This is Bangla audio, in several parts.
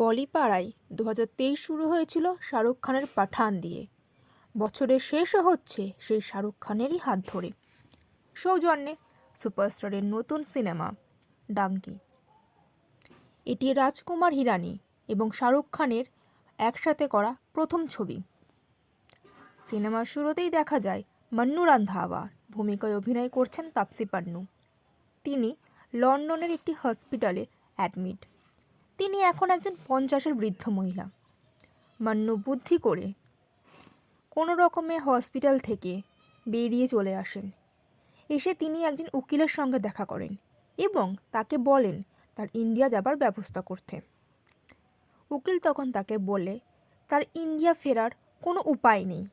বলিপাড়ায় দু হাজার তেইশ শুরু হয়েছিল শাহরুখ খানের পাঠান দিয়ে। বছরের শেষও হচ্ছে সেই শাহরুখ খানেরই হাত ধরে। সৌজন্যে সুপারস্টারের নতুন সিনেমা, ডাঙ্কি। এটি রাজকুমার হিরানি এবং শাহরুখ খানের একসাথে করা প্রথম ছবি। সিনেমার শুরুতেই দেখা যায় মান্নু রান্ধাওয়া, ভূমিকায় অভিনয় করছেন তাপসি পান্নু। তিনি লন্ডনের একটি হসপিটালে অ্যাডমিট। তিনি এখন একজন পঞ্চাশের বৃদ্ধ মহিলা। মান্নু বুদ্ধি করে কোনো রকমে হসপিটাল থেকে বেরিয়ে চলে আসেন। এসে তিনি একজন উকিলের সঙ্গে দেখা করেন এবং তাকে বলেন তার ইন্ডিয়া যাবার ব্যবস্থা করতে। উকিল তখন তাকে বলে, তার ইন্ডিয়া ফেরার কোনো উপায় নেই।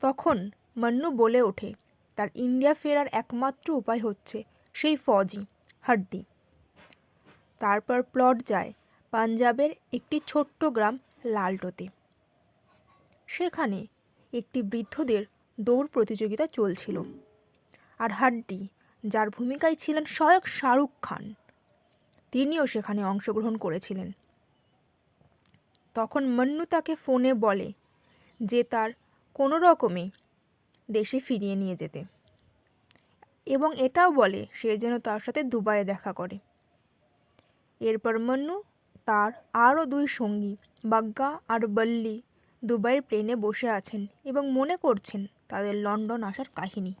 তখন মান্নু বলে ওঠে, তার ইন্ডিয়া ফেরার একমাত্র উপায় হচ্ছে সেই ফৌজি, হাড্ডি। তারপর প্লট যায় পাঞ্জাবের একটি ছোট্ট গ্রাম লালটোতে। সেখানে একটি বৃদ্ধদের দৌড় প্রতিযোগিতা চলছিল। আর হাড্ডি, যার ভূমিকায় ছিলেন স্বয়ং শাহরুখ খান, তিনিও সেখানে অংশগ্রহণ করেছিলেন। তখন মন্নু তাকে ফোনে বলে যে তার কোনো রকমে দেশে ফিরিয়ে নিয়ে যেতে। এবং এটাও বলে সে যেন তার সাথে দুবাইয়ে দেখা করে। এরপর মন্নু তার আরও দুই সঙ্গী, বাগ্গা আর বল্লি, দুবাইয়ের প্লেনে বসে আছেন এবং মনে করছেন তাদের লন্ডন আসার কাহিনী।